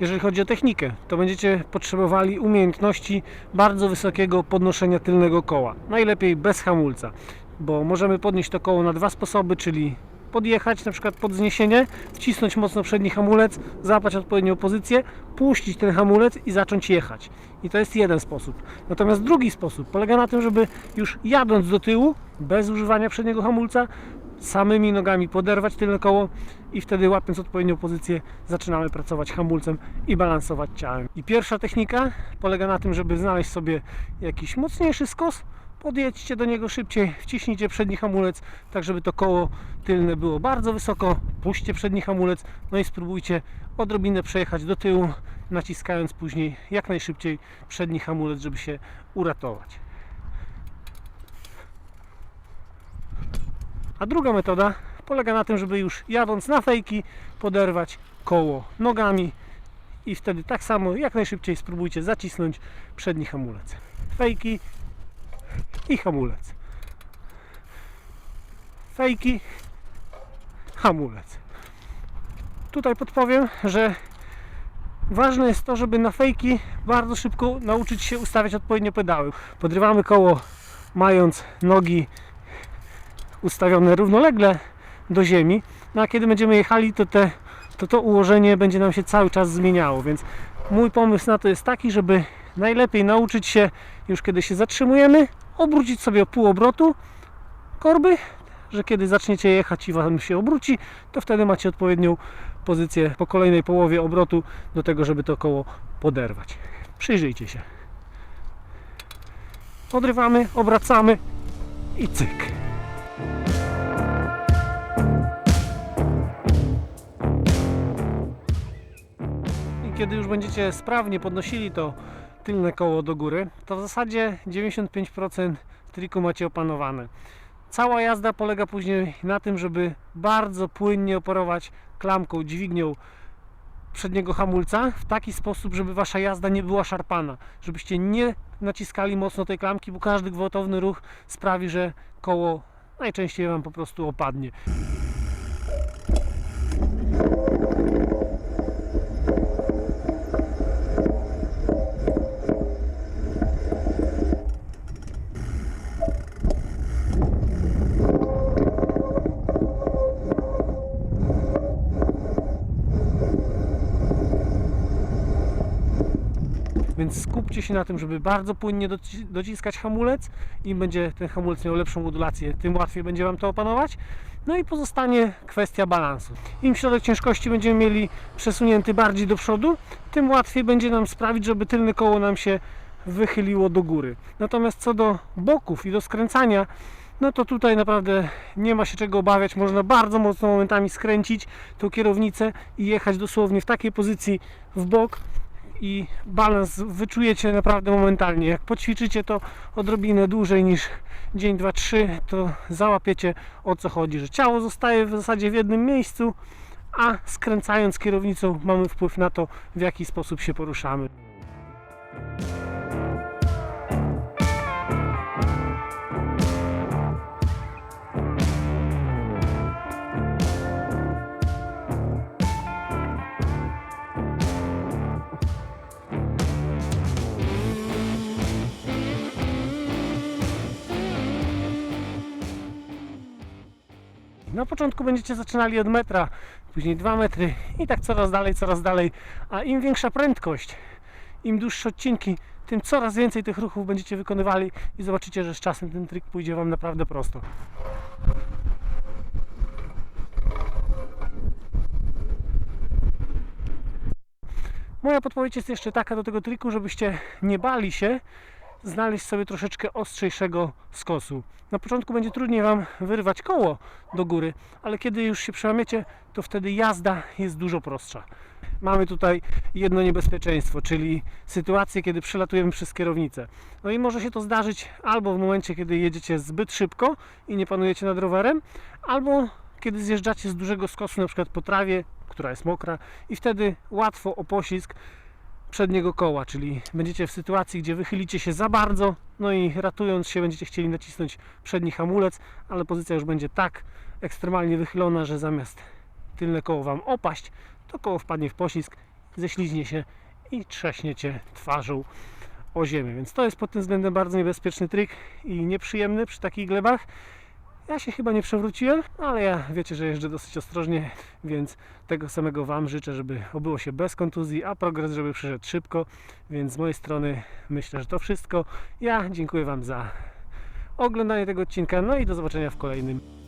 jeżeli chodzi o technikę, to będziecie potrzebowali umiejętności bardzo wysokiego podnoszenia tylnego koła. Najlepiej bez hamulca, bo możemy podnieść to koło na dwa sposoby, czyli podjechać na przykład pod zniesienie, wcisnąć mocno przedni hamulec, złapać odpowiednią pozycję, puścić ten hamulec i zacząć jechać. I to jest jeden sposób. Natomiast drugi sposób polega na tym, żeby już jadąc do tyłu, bez używania przedniego hamulca, samymi nogami poderwać tylne koło i wtedy łapiąc odpowiednią pozycję zaczynamy pracować hamulcem i balansować ciałem. I pierwsza technika polega na tym, żeby znaleźć sobie jakiś mocniejszy skos, podjedźcie do niego szybciej, wciśnijcie przedni hamulec, tak żeby to koło tylne było bardzo wysoko, puśćcie przedni hamulec, no i spróbujcie odrobinę przejechać do tyłu, naciskając później jak najszybciej przedni hamulec, żeby się uratować. A druga metoda polega na tym, żeby już jadąc na fejki poderwać koło nogami i wtedy tak samo jak najszybciej spróbujcie zacisnąć przedni hamulec. Fejki i hamulec. Fejki, hamulec. Tutaj podpowiem, że ważne jest to, żeby na fejki bardzo szybko nauczyć się ustawiać odpowiednio pedały. Podrywamy koło mając nogi ustawione równolegle do ziemi, no a kiedy będziemy jechali, to, te, to to ułożenie będzie nam się cały czas zmieniało, więc mój pomysł na to jest taki, żeby najlepiej nauczyć się już kiedy się zatrzymujemy, obrócić sobie pół obrotu korby, że kiedy zaczniecie jechać i Wam się obróci, to wtedy macie odpowiednią pozycję po kolejnej połowie obrotu do tego, żeby to koło poderwać. Przyjrzyjcie się. Podrywamy, obracamy i cyk. Kiedy już będziecie sprawnie podnosili to tylne koło do góry, to w zasadzie 95% triku macie opanowane. Cała jazda polega później na tym, żeby bardzo płynnie operować klamką, dźwignią przedniego hamulca w taki sposób, żeby wasza jazda nie była szarpana, żebyście nie naciskali mocno tej klamki, bo każdy gwałtowny ruch sprawi, że koło najczęściej wam po prostu opadnie. Więc skupcie się na tym, żeby bardzo płynnie doci- dociskać hamulec. Im będzie ten hamulec miał lepszą modulację, tym łatwiej będzie Wam to opanować. No i pozostanie kwestia balansu. Im środek ciężkości będziemy mieli przesunięty bardziej do przodu, tym łatwiej będzie nam sprawić, żeby tylne koło nam się wychyliło do góry. Natomiast co do boków i do skręcania, no to tutaj naprawdę nie ma się czego obawiać. Można bardzo mocno momentami skręcić tą kierownicę i jechać dosłownie w takiej pozycji w bok, i balans wyczujecie naprawdę momentalnie. Jak poćwiczycie to odrobinę dłużej niż dzień, dwa, trzy, to załapiecie o co chodzi, że ciało zostaje w zasadzie w jednym miejscu, a skręcając kierownicą mamy wpływ na to, w jaki sposób się poruszamy. Na początku będziecie zaczynali od metra, później 2 metry i tak coraz dalej, coraz dalej. A im większa prędkość, im dłuższe odcinki, tym coraz więcej tych ruchów będziecie wykonywali i zobaczycie, że z czasem ten trik pójdzie Wam naprawdę prosto. Moja podpowiedź jest jeszcze taka do tego triku, żebyście nie bali się znaleźć sobie troszeczkę ostrzejszego skosu. Na początku będzie trudniej Wam wyrwać koło do góry, ale kiedy już się przełamiecie, to wtedy jazda jest dużo prostsza. Mamy tutaj jedno niebezpieczeństwo, czyli sytuację, kiedy przelatujemy przez kierownicę. No i może się to zdarzyć albo w momencie, kiedy jedziecie zbyt szybko i nie panujecie nad rowerem, albo kiedy zjeżdżacie z dużego skosu, na przykład po trawie, która jest mokra i wtedy łatwo o poślizg przedniego koła, czyli będziecie w sytuacji, gdzie wychylicie się za bardzo, no i ratując się będziecie chcieli nacisnąć przedni hamulec, ale pozycja już będzie tak ekstremalnie wychylona, że zamiast tylne koło Wam opaść, to koło wpadnie w poślizg, ześliźnie się i trzaśnie Cię twarzą o ziemię. Więc to jest pod tym względem bardzo niebezpieczny trik i nieprzyjemny przy takich glebach. Ja się chyba nie przewróciłem, ale ja wiecie, że jeżdżę dosyć ostrożnie, więc tego samego Wam życzę, żeby obyło się bez kontuzji, a progres, żeby przyszedł szybko. Więc z mojej strony myślę, że to wszystko. Ja dziękuję Wam za oglądanie tego odcinka, no i do zobaczenia w kolejnym.